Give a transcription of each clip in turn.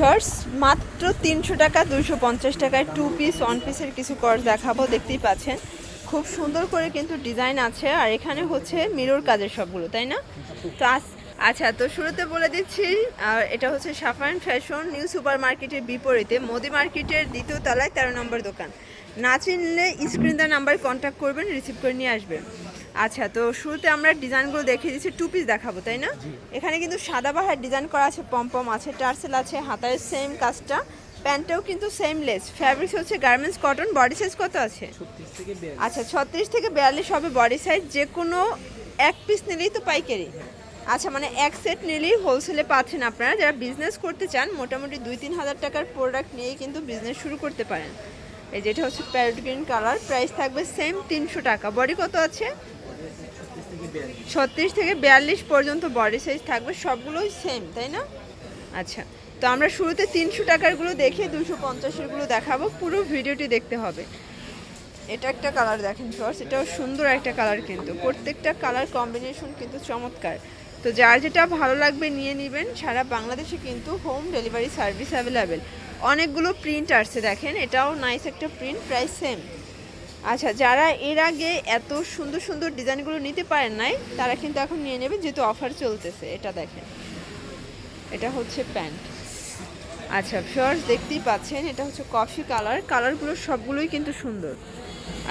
Shorts মাত্র তিনশো টাকা দুশো পঞ্চাশ টাকায় টু পিস ওয়ান পিসের কিছু কর্স দেখাবো, দেখতেই পাচ্ছেন। খুব সুন্দর করে কিন্তু ডিজাইন আছে, আর এখানে হচ্ছে মিরর কাজের সবগুলো, তাই না? তো আচ্ছা তো শুরুতে বলে দিচ্ছি আর এটা হচ্ছে সাফান ফ্যাশন নিউ সুপার মার্কেটের বিপরীতে মোদি মার্কেটের দ্বিতীয় তলায় তেরো নম্বর দোকান। না চিনলে স্ক্রিন দা নাম্বার কন্ট্যাক্ট করবেন রিসিভ করে নিয়ে আসবেন। আচ্ছা তো শুরুতে আমরা ডিজাইনগুলো দেখিয়ে দিচ্ছি টু পিস দেখাবো তাই না? এখানে কিন্তু সাদাবাহার ডিজাইন করা আছে পম্পম আছে টার্সেল আছে হাতায় সেম কাজটা। প্যান্টটাও কিন্তু সেম লেস ফ্যাব্রিক্স হচ্ছে গার্মেন্টস কটন বডি সাইজ কত আছে? আচ্ছা ছত্রিশ থেকে বিয়াল্লিশ হবে বডি সাইজ যে কোনো এক পিস নিলেই তো পাইকারি। আচ্ছা মানে এক সেট নিলেই হোলসেলে পাচ্ছেন আপনারা। যারা বিজনেস করতে চান, মোটামুটি দুই তিন হাজার টাকার প্রোডাক্ট নিয়েই কিন্তু বিজনেস শুরু করতে পারেন। এই যেটা হচ্ছে প্যারট গ্রিন কালার প্রাইস থাকবে সেম তিনশো টাকা। বডি কত আছে? ছত্রিশ থেকে বিয়াল্লিশ পর্যন্ত বডি সাইজ থাকবে, সবগুলোই সেম তাই না? আচ্ছা তো আমরা শুরুতে তিনশো টাকারগুলো দেখে দুশো পঞ্চাশেরগুলো দেখাবো। পুরো ভিডিওটি দেখতে হবে। এটা একটা কালার দেখেন শর্টস এটাও সুন্দর একটা কালার কিন্তু। প্রত্যেকটা কালার কম্বিনেশন কিন্তু চমৎকার। তো যার যেটা ভালো লাগবে নিয়ে নেবেন, সারা বাংলাদেশে কিন্তু হোম ডেলিভারি সার্ভিস অ্যাভেলেবেল অনেকগুলো প্রিন্ট আসছে দেখেন, এটাও নাইস একটা প্রিন্ট প্রাইস সেম আচ্ছা যারা এর আগে এত সুন্দর সুন্দর ডিজাইনগুলো নিতে পারেন নাই, তারা কিন্তু এখন নিয়ে নেবেন যেহেতু অফার চলতেছে। এটা দেখেন। এটা হচ্ছে প্যান্ট। আচ্ছা ফিওর্স দেখতেই পাচ্ছেন, এটা হচ্ছে কফি কালার কালারগুলো সবগুলোই কিন্তু সুন্দর।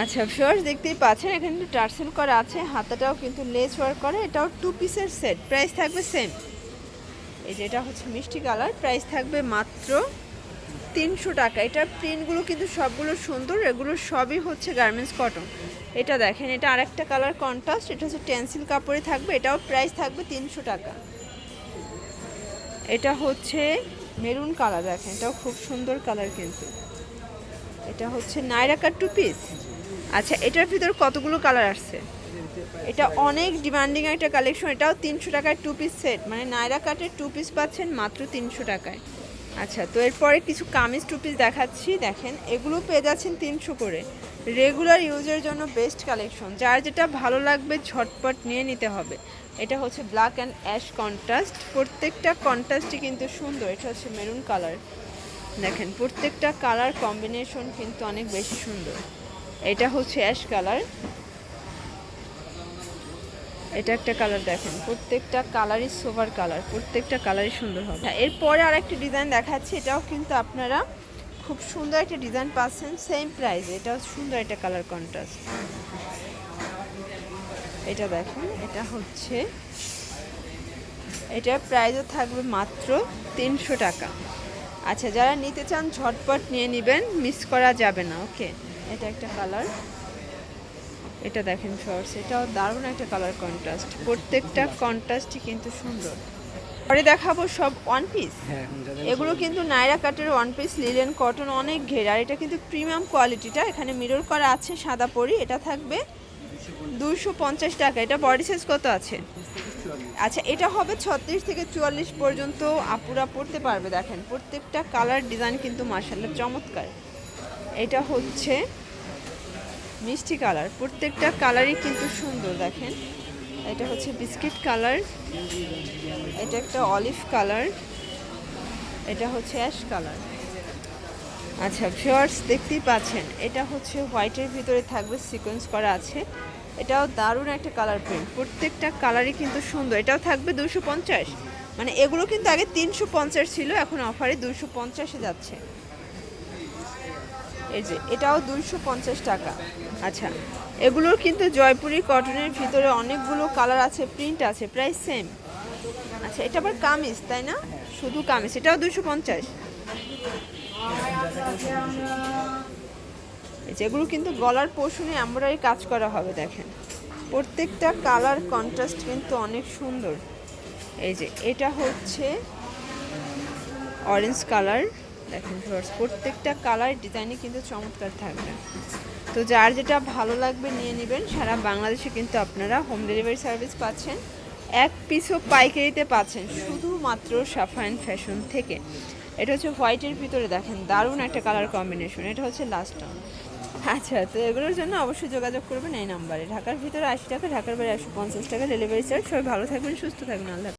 আচ্ছা ফিওর্স দেখতেই পাচ্ছেন, এখানে কিন্তু টার্সেল করা আছে, হাতাটাও কিন্তু লেস ওয়ার্ক করে, এটাও টু পিসের সেট প্রাইস থাকবে সেম এই যে এটা হচ্ছে মিষ্টি কালার প্রাইস থাকবে মাত্র তিনশো টাকা। এটার প্রিন্টগুলো কিন্তু সবগুলো সুন্দর, এগুলো সবই হচ্ছে গার্মেন্টস কটন এটা দেখেন, এটা আরেকটা কালার কন্ট্রাস্ট এটা হচ্ছে টেন্সিল কাপড়ে থাকবে, এটাও প্রাইস থাকবে তিনশো টাকা। এটা হচ্ছে মেরুন কালার দেখেন, এটাও খুব সুন্দর কালার কিন্তু। এটা হচ্ছে নাইরাকার টু পিস আচ্ছা এটার ভিতর কতগুলো কালার আসছে? এটা অনেক ডিমান্ডিং একটা কালেকশন এটাও তিনশো টাকায় টু পিস সেট মানে নায়রা কাটের টু পিস পাচ্ছেন মাত্র তিনশো টাকায়। আচ্ছা তো এরপরে কিছু কামিজ টু পিস দেখাচ্ছি, দেখেন, এগুলো পেয়ে যাচ্ছেন তিনশো করে। রেগুলার ইউজের জন্য বেস্ট কালেকশন যার যেটা ভালো লাগবে ঝটপট নিয়ে নিতে হবে। এটা হচ্ছে ব্ল্যাক অ্যান্ড অ্যাশ কন্ট্রাস্ট প্রত্যেকটা কন্ট্রাস্টই কিন্তু সুন্দর, এটা হচ্ছে মেরুন কালার দেখেন, প্রত্যেকটা কালার কম্বিনেশন কিন্তু অনেক বেশি সুন্দর। এটা হচ্ছে অ্যাশ কালার। এটা একটা কালার দেখেন প্রত্যেকটা কালারই সোভার কালার প্রত্যেকটা কালারই সুন্দর হবে। হ্যাঁ, এরপরে আর একটা ডিজাইন দেখাচ্ছি এটাও কিন্তু আপনারা খুব সুন্দর একটা ডিজাইন পাচ্ছেন সেম প্রাইস এটাও সুন্দর একটা কালার কন্ট্রাস্ট এটা দেখেন এটা হচ্ছে এটার প্রাইসও থাকবে মাত্র তিনশো টাকা। আচ্ছা যারা নিতে চান ঝটপট নিয়ে নেবেন মিস করা যাবে না ওকে এটা একটা কালার। এটা দেখেন শর্টস এটাও দারুণ একটা কালার কন্ট্রাস্ট প্রত্যেকটা কন্ট্রাস্টই কিন্তু সুন্দর। পরে দেখাবো সব ওয়ান পিস এগুলো কিন্তু নাইরা কাটের ওয়ান পিস লিলেন কটন অনেক ঘেরা আর এটা কিন্তু প্রিমিয়াম কোয়ালিটিটা এখানে মিরর করা আছে সাদা পরি এটা থাকবে দুশো পঞ্চাশ টাকা। এটা বডি সাইজ কত আছে? আচ্ছা এটা হবে ছত্রিশ থেকে চুয়াল্লিশ পর্যন্ত আপুরা পড়তে পারবে দেখেন। প্রত্যেকটা কালার ডিজাইন কিন্তু মার্শাল্লাহ চমৎকার। এটা হচ্ছে মিষ্টি কালার। প্রত্যেকটা কালারই কিন্তু সুন্দর, দেখেন। এটা হচ্ছে বিস্কিট কালার। এটা একটা অলিভ কালার। এটা হচ্ছে অ্যাশ কালার। আচ্ছা ভিউয়ার্স, দেখতেই পাচ্ছেন, এটা হচ্ছে হোয়াইটের ভিতরে থাকবে, সিকোয়েন্স করা আছে। এটাও দারুণ একটা কালার প্রিন্ট। প্রত্যেকটা কালারই কিন্তু সুন্দর। এটাও থাকবে দুশো পঞ্চাশ। মানে এগুলো কিন্তু আগে তিনশো পঞ্চাশ ছিল, এখন অফারে দুশো পঞ্চাশে যাচ্ছে। এই যে, এটাও দুইশো পঞ্চাশ টাকা। আচ্ছা এগুলোর কিন্তু জয়পুরি কটনের ভিতরে অনেকগুলো কালার আছে, প্রিন্ট আছে প্রায় সেম। আচ্ছা এটা আবার কামিজ, তাই না? শুধু কামিজ, এটাও দুশো পঞ্চাশ। যেগুলো কিন্তু গলার পোষণে এমব্রয়ডারি কাজ করা হবে, দেখেন। প্রত্যেকটা কালার কন্ট্রাস্ট কিন্তু অনেক সুন্দর। এই যে, এটা হচ্ছে অরেঞ্জ কালার। দেখেন ভিউয়ার্স, প্রত্যেকটা কালার ডিজাইনই কিন্তু চমৎকার থাকবে। তো যার যেটা ভালো লাগবে নিয়ে নেবেন, সারা বাংলাদেশে কিন্তু আপনারা হোম ডেলিভারি সার্ভিস পাচ্ছেন, এক পিসও পাইকারিতে পাচ্ছেন শুধুমাত্র সাফাইন ফ্যাশন থেকে। এটা হচ্ছে হোয়াইটের ভিতরে দেখেন, দারুণ একটা কালার কম্বিনেশন এটা হচ্ছে লাস্ট টাউন আচ্ছা তো এগুলোর জন্য অবশ্যই যোগাযোগ করবেন এই নাম্বারে ঢাকার ভিতরে আশি টাকা, ঢাকার বাইরে একশো পঞ্চাশ টাকা ডেলিভারি চার্জ সবাই ভালো থাকবেন, সুস্থ থাকবেন, আল্লাহ।